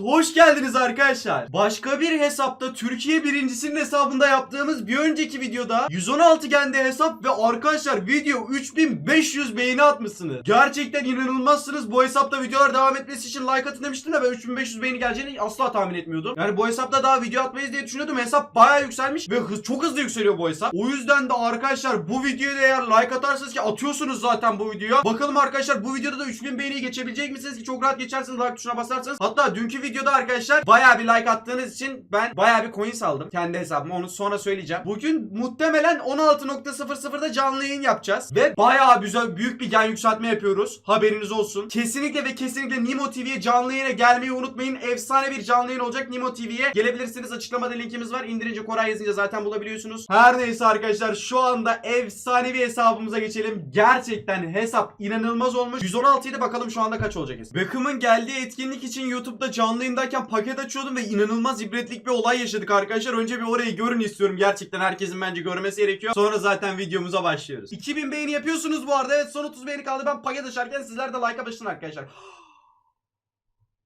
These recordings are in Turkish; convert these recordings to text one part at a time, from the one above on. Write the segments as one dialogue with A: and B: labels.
A: hoş geldiniz arkadaşlar. Başka bir hesapta Türkiye birincisinin hesabında yaptığımız bir önceki videoda 116 gende hesap ve arkadaşlar video 3500 beğeni atmışsınız. Gerçekten inanılmazsınız. Bu hesapta videolar devam etmesi için like atın demiştim de ben 3500 beğeni geleceğini asla tahmin etmiyordum. Yani bu hesapta daha video atmayız diye düşünüyordum. Hesap bayağı yükselmiş ve hız, çok hızlı yükseliyor bu hesap. O yüzden de arkadaşlar bu videoya eğer like atarsanız ki atıyorsunuz zaten bu videoya. Bakalım arkadaşlar bu videoda da 3000 beğeniyi geçebilecek misiniz ki çok rahat geçersiniz like tuşuna basarsanız. Hatta dünkü videoda arkadaşlar bayağı bir like attığınız için ben bayağı bir coin saldım kendi hesabıma onu sonra söyleyeceğim. Bugün muhtemelen 16.00'da canlı yayın yapacağız ve bayağı güzel büyük bir gen yükseltme yapıyoruz. Haberiniz olsun. Kesinlikle ve kesinlikle Nimo TV'ye canlı yayına gelmeyi unutmayın. Efsane bir canlı yayın olacak Nimo TV'ye. Gelebilirsiniz. Açıklamada linkimiz var. İndirince Koray yazınca zaten bulabiliyorsunuz. Her neyse arkadaşlar şu anda efsane bir hesabımıza geçelim. Gerçekten hesap inanılmaz olmuş. 116 idi bakalım şu anda kaç olacak hesap. Beckham'ın geldiği etkinlik için YouTube'da canlı yayındayken paket açıyordum ve inanılmaz ibretlik bir olay yaşadık arkadaşlar. Önce bir orayı görün istiyorum. Gerçekten herkesin bence görmesi gerekiyor. Sonra zaten videomuza başlıyoruz. 2000 beğeni yapıyorsunuz bu arada. Evet son 30 beğeni kaldı. Ben paket açarken sizler de like'a basın arkadaşlar.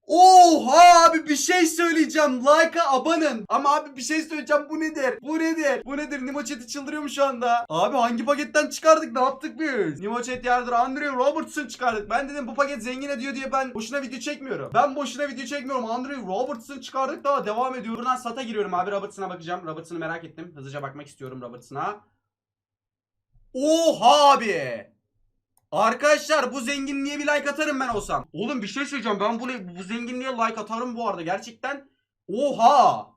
A: Oha abi bir şey söyleyeceğim. Like'a abanın. Ama abi bir şey söyleyeceğim. Bu nedir? Bu nedir? Bu nedir? Nimo Chat'i çıldırıyor mu şu anda? Abi hangi paketten çıkardık? Ne yaptık biz? Nimo Chat yardır. Andrew Robertson çıkardık. Ben dedim bu paket zengin ediyor diye ben boşuna video çekmiyorum. Ben boşuna video çekmiyorum. Andrew Robertson çıkardık daha devam ediyor. Buradan sata giriyorum abi. Robertson'a bakacağım. Robertson'ı merak ettim. Hızlıca bakmak istiyorum Robertson'a. Oha abi. Arkadaşlar bu zenginliğe bir like atarım ben olsam. Oğlum bir şey söyleyeceğim. Ben bu, bu zenginliğe like atarım bu arada. Gerçekten. Oha.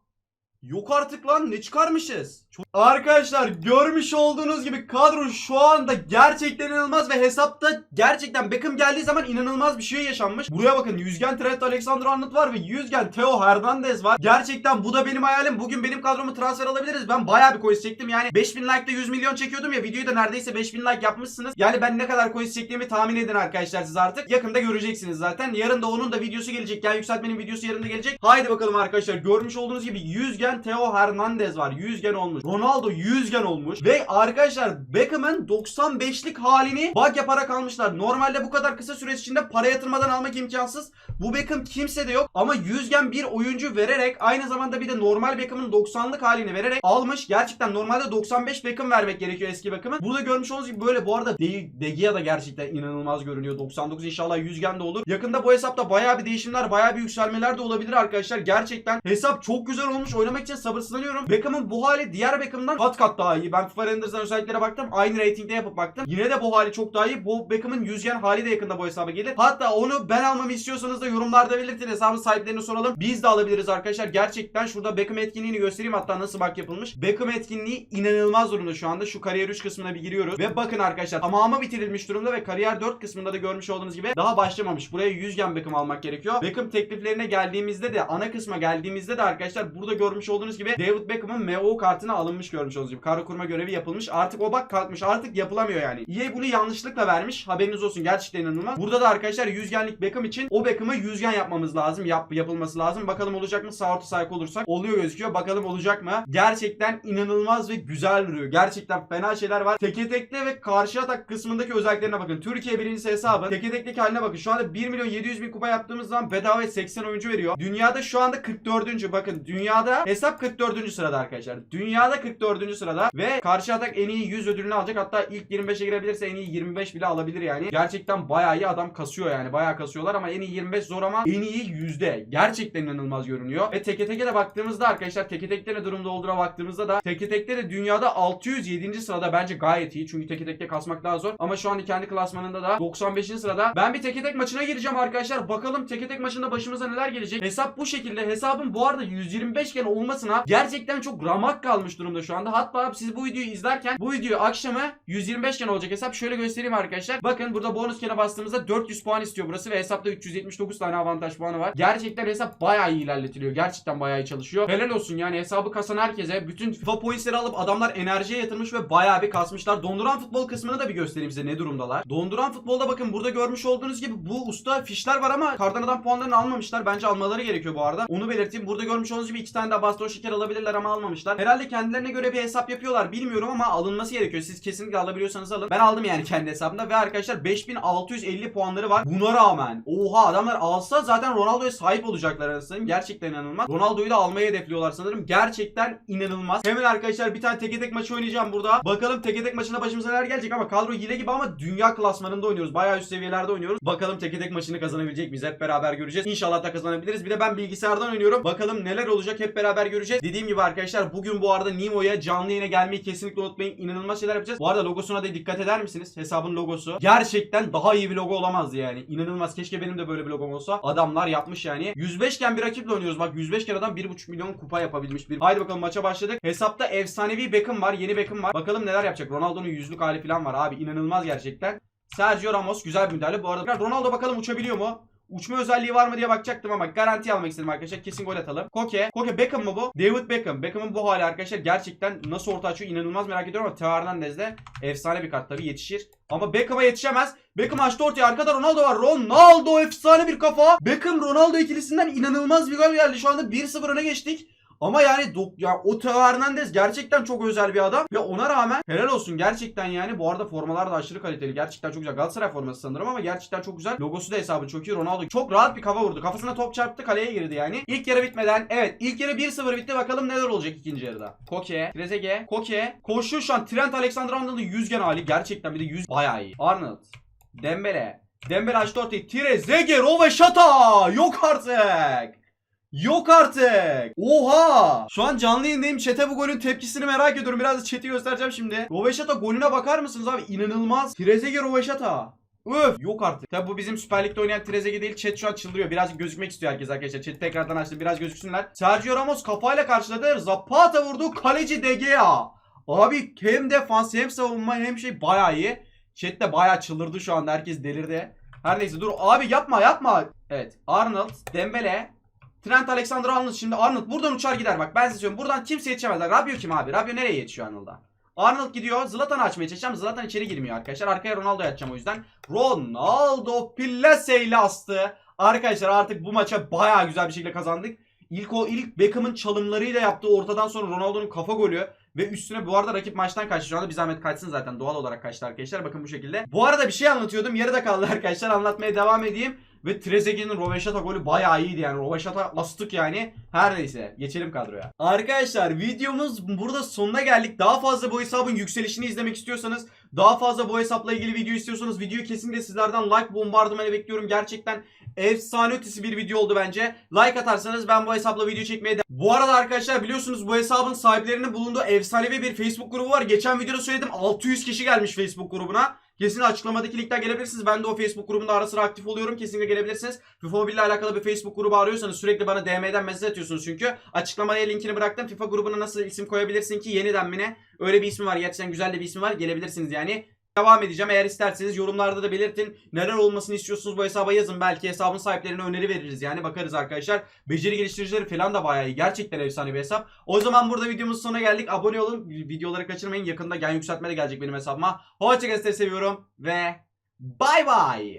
A: Yok artık lan ne çıkarmışız? Çok- Arkadaşlar görmüş olduğunuz gibi kadro şu anda gerçekten inanılmaz ve hesapta gerçekten Beckham geldiği zaman inanılmaz bir şey yaşanmış. Buraya bakın Yüzgen Trent Alexander Arnold var ve Yüzgen Theo Hernandez var. Gerçekten bu da benim hayalim. Bugün benim kadromu transfer alabiliriz. Ben bayağı bir coin çektim. Yani 5000 like'da 100 milyon çekiyordum ya. Videoyu da neredeyse 5000 like yapmışsınız. Yani ben ne kadar coin çektiğimi tahmin edin arkadaşlar siz artık. Yakında göreceksiniz zaten. Yarın da onun da videosu gelecek. Yani yükseltmenin videosu yarın da gelecek. Haydi bakalım arkadaşlar. Görmüş olduğunuz gibi Yüzgen Theo Hernandez var. Yüzgen olmuş. Ronaldo yüzgen olmuş. Ve arkadaşlar Beckham'ın 95'lik halini bug yaparak almışlar. Normalde bu kadar kısa süre içinde para yatırmadan almak imkansız. Bu Beckham kimse de yok. Ama yüzgen bir oyuncu vererek aynı zamanda bir de normal Beckham'ın 90'lık halini vererek almış. Gerçekten normalde 95 Beckham vermek gerekiyor eski Beckham'ın. Burada görmüş olduğunuz gibi böyle. Bu arada De, Gea da gerçekten inanılmaz görünüyor. 99 inşallah yüzgen de olur. Yakında bu hesapta bayağı bir değişimler, bayağı bir yükselmeler de olabilir arkadaşlar. Gerçekten hesap çok güzel olmuş. Oynamak için sabırsızlanıyorum. Beckham'ın bu hali diğer Beckham'dan kat kat daha iyi. Ben FIFA Renders'dan özelliklere baktım. Aynı ratingde yapıp baktım. Yine de bu hali çok daha iyi. Bu Beckham'ın yüzgen hali de yakında bu hesaba gelir. Hatta onu ben almamı istiyorsanız da yorumlarda belirtin. Hesabın sahiplerine soralım. Biz de alabiliriz arkadaşlar. Gerçekten şurada Beckham etkinliğini göstereyim. Hatta nasıl bak yapılmış. Beckham etkinliği inanılmaz durumda şu anda. Şu kariyer 3 kısmına bir giriyoruz. Ve bakın arkadaşlar tamamı bitirilmiş durumda ve kariyer 4 kısmında da görmüş olduğunuz gibi daha başlamamış. Buraya yüzgen Beckham almak gerekiyor. Beckham tekliflerine geldiğimizde de ana kısma geldiğimizde de arkadaşlar burada görmüş olduğunuz gibi David Beckham'ın MO kartına alınmış görmüş olduğunuz gibi. Kara kurma görevi yapılmış. Artık o bak kalkmış. Artık yapılamıyor yani. EA bunu yanlışlıkla vermiş. Haberiniz olsun. Gerçekten inanılmaz. Burada da arkadaşlar yüzgenlik Beckham için o Beckham'ı yüzgen yapmamız lazım. Yap, yapılması lazım. Bakalım olacak mı? Sağ orta sahip olursak. Oluyor gözüküyor. Bakalım olacak mı? Gerçekten inanılmaz ve güzel duruyor. Gerçekten fena şeyler var. Teke tekte ve karşı atak kısmındaki özelliklerine bakın. Türkiye birincisi hesabı. Teke tekteki haline bakın. Şu anda 1 milyon 700 bin kupa yaptığımız zaman bedava 80 oyuncu veriyor. Dünyada şu anda 44. Bakın dünyada hesap 44. sırada arkadaşlar. Dünyada 44. sırada ve karşı atak en iyi 100 ödülünü alacak. Hatta ilk 25'e girebilirse en iyi 25 bile alabilir yani. Gerçekten bayağı iyi adam kasıyor yani. Bayağı kasıyorlar ama en iyi 25 zor ama en iyi yüzde. Gerçekten inanılmaz görünüyor. Ve teke teke de baktığımızda arkadaşlar teke tekte ne durumda olduğuna baktığımızda da teke tekte de dünyada 607. sırada bence gayet iyi. Çünkü teke tekte kasmak daha zor. Ama şu an kendi klasmanında da 95. sırada. Ben bir teke tek maçına gireceğim arkadaşlar. Bakalım teke tek maçında başımıza neler gelecek. Hesap bu şekilde. Hesabım bu arada 125 iken 10 savunmasına gerçekten çok ramak kalmış durumda şu anda. Hatta siz bu videoyu izlerken bu videoyu akşama 125 iken olacak hesap. Şöyle göstereyim arkadaşlar. Bakın burada bonus kene bastığımızda 400 puan istiyor burası ve hesapta 379 tane avantaj puanı var. Gerçekten hesap bayağı iyi ilerletiliyor. Gerçekten bayağı iyi çalışıyor. Helal olsun yani hesabı kasan herkese. Bütün FIFA pointsleri alıp adamlar enerjiye yatırmış ve bayağı bir kasmışlar. Donduran futbol kısmını da bir göstereyim size ne durumdalar. Donduran futbolda bakın burada görmüş olduğunuz gibi bu usta fişler var ama kardan adam puanlarını almamışlar. Bence almaları gerekiyor bu arada. Onu belirteyim. Burada görmüş olduğunuz gibi iki tane daha bas baston şeker alabilirler ama almamışlar. Herhalde kendilerine göre bir hesap yapıyorlar bilmiyorum ama alınması gerekiyor. Siz kesinlikle alabiliyorsanız alın. Ben aldım yani kendi hesabımda ve arkadaşlar 5650 puanları var. Buna rağmen oha adamlar alsa zaten Ronaldo'ya sahip olacaklar arasında. Gerçekten inanılmaz. Ronaldo'yu da almayı hedefliyorlar sanırım. Gerçekten inanılmaz. Hemen arkadaşlar bir tane teke tek maçı oynayacağım burada. Bakalım teke tek maçında başımıza neler gelecek ama kadro hile gibi ama dünya klasmanında oynuyoruz. Bayağı üst seviyelerde oynuyoruz. Bakalım teke tek maçını kazanabilecek miyiz? Hep beraber göreceğiz. İnşallah da kazanabiliriz. Bir de ben bilgisayardan oynuyorum. Bakalım neler olacak hep beraber göreceğiz. Dediğim gibi arkadaşlar bugün bu arada Nimo'ya canlı yayına gelmeyi kesinlikle unutmayın. İnanılmaz şeyler yapacağız. Bu arada logosuna da dikkat eder misiniz? Hesabın logosu. Gerçekten daha iyi bir logo olamazdı yani. İnanılmaz. Keşke benim de böyle bir logom olsa. Adamlar yapmış yani. 105 iken bir rakiple oynuyoruz. Bak 105 kere adam 1.5 milyon kupa yapabilmiş bir. Haydi bakalım maça başladık. Hesapta efsanevi Beckham var. Yeni Beckham var. Bakalım neler yapacak. Ronaldo'nun yüzlük hali falan var abi. inanılmaz gerçekten. Sergio Ramos güzel bir müdahale. Bu arada Ronaldo bakalım uçabiliyor mu? Uçma özelliği var mı diye bakacaktım ama garanti almak istedim arkadaşlar. Kesin gol atalım. Koke. Koke Beckham mı bu? David Beckham. Beckham'ın bu hali arkadaşlar gerçekten nasıl orta açıyor inanılmaz merak ediyorum ama Teo Hernandez de efsane bir kart tabii yetişir. Ama Beckham'a yetişemez. Beckham açtı ortaya. Arkada Ronaldo var. Ronaldo efsane bir kafa. Beckham Ronaldo ikilisinden inanılmaz bir gol geldi. Şu anda 1-0 öne geçtik. Ama yani ya o Teo Hernandez gerçekten çok özel bir adam. Ve ona rağmen helal olsun gerçekten yani. Bu arada formalar da aşırı kaliteli. Gerçekten çok güzel. Galatasaray forması sanırım ama gerçekten çok güzel. Logosu da hesabı çok iyi. Ronaldo çok rahat bir kafa vurdu. Kafasına top çarptı kaleye girdi yani. İlk yarı bitmeden evet ilk yarı 1-0 bitti. Bakalım neler olacak ikinci yarıda. Koke Trezeguet. Koke koşuyor şu an. Trent Alexander-Arnold'un yüzgen hali gerçekten. Bir de yüz bayağı iyi. Arnold Dembele. Dembele açtı ortayı Trezeguet Roveşata yok artık Yok artık. Oha. Şu an canlı yayındayım. Chat'e bu golün tepkisini merak ediyorum. Biraz da chat'i göstereceğim şimdi. Roveşata golüne bakar mısınız abi? İnanılmaz. Trezeguet Roveşata. Öf yok artık. Tabi bu bizim Süper Lig'de oynayan Trezeguet değil. Chat şu an çıldırıyor. Biraz gözükmek istiyor herkes arkadaşlar. Chat'i tekrardan açtım. Biraz gözüksünler. Sergio Ramos kafayla karşıladı. Zapata vurdu. Kaleci De Gea. Abi hem defans hem savunma hem şey bayağı iyi. Chat de bayağı çıldırdı şu anda. Herkes delirdi. Her neyse dur abi yapma yapma. Evet Arnold, Dembele, Trent Alexander-Arnold şimdi Arnold buradan uçar gider bak ben size söylüyorum. Buradan kimse yetişemezler. Rabio kim abi? Rabio nereye yetişiyor Arnold'a? Arnold gidiyor. Zlatan'ı açmaya çalışacağım. Zlatan içeri girmiyor arkadaşlar. Arkaya Ronaldo'yu açacağım o yüzden. Ronaldo ile astı. Arkadaşlar artık bu maça bayağı güzel bir şekilde kazandık. İlk o ilk Beckham'ın çalımlarıyla yaptığı ortadan sonra Ronaldo'nun kafa golü ve üstüne bu arada rakip maçtan kaçtı. Şu anda bir zahmet kaçsın zaten doğal olarak kaçtı arkadaşlar. Bakın bu şekilde. Bu arada bir şey anlatıyordum. Yarıda kaldı arkadaşlar. Anlatmaya devam edeyim. Ve Trezeguet'in Roveşata golü bayağı iyiydi yani. Roveşata astık yani. Her neyse geçelim kadroya. Arkadaşlar videomuz burada sonuna geldik. Daha fazla bu hesabın yükselişini izlemek istiyorsanız daha fazla bu hesapla ilgili video istiyorsanız videoyu kesinlikle sizlerden like bombardımanı bekliyorum. Gerçekten efsane ötesi bir video oldu bence. Like atarsanız ben bu hesapla video çekmeye de... Bu arada arkadaşlar biliyorsunuz bu hesabın sahiplerinin bulunduğu efsanevi bir Facebook grubu var. Geçen videoda söyledim 600 kişi gelmiş Facebook grubuna. Kesin açıklamadaki linkten gelebilirsiniz. Ben de o Facebook grubunda ara sıra aktif oluyorum. Kesinlikle gelebilirsiniz. FIFA ile alakalı bir Facebook grubu arıyorsanız sürekli bana DM'den mesaj atıyorsunuz çünkü. Açıklamaya linkini bıraktım. FIFA grubuna nasıl isim koyabilirsin ki yeniden mi ne? Öyle bir ismi var. Gerçekten güzel de bir ismi var. Gelebilirsiniz yani. Devam edeceğim. Eğer isterseniz yorumlarda da belirtin. Neler olmasını istiyorsunuz bu hesaba yazın. Belki hesabın sahiplerine öneri veririz. Yani bakarız arkadaşlar. Beceri geliştiricileri falan da bayağı iyi. Gerçekten efsane bir hesap. O zaman burada videomuzun sonuna geldik. Abone olun. Videoları kaçırmayın. Yakında gen yükseltme de gelecek benim hesabıma. Hoşçakalın. Seviyorum. Ve bay bay.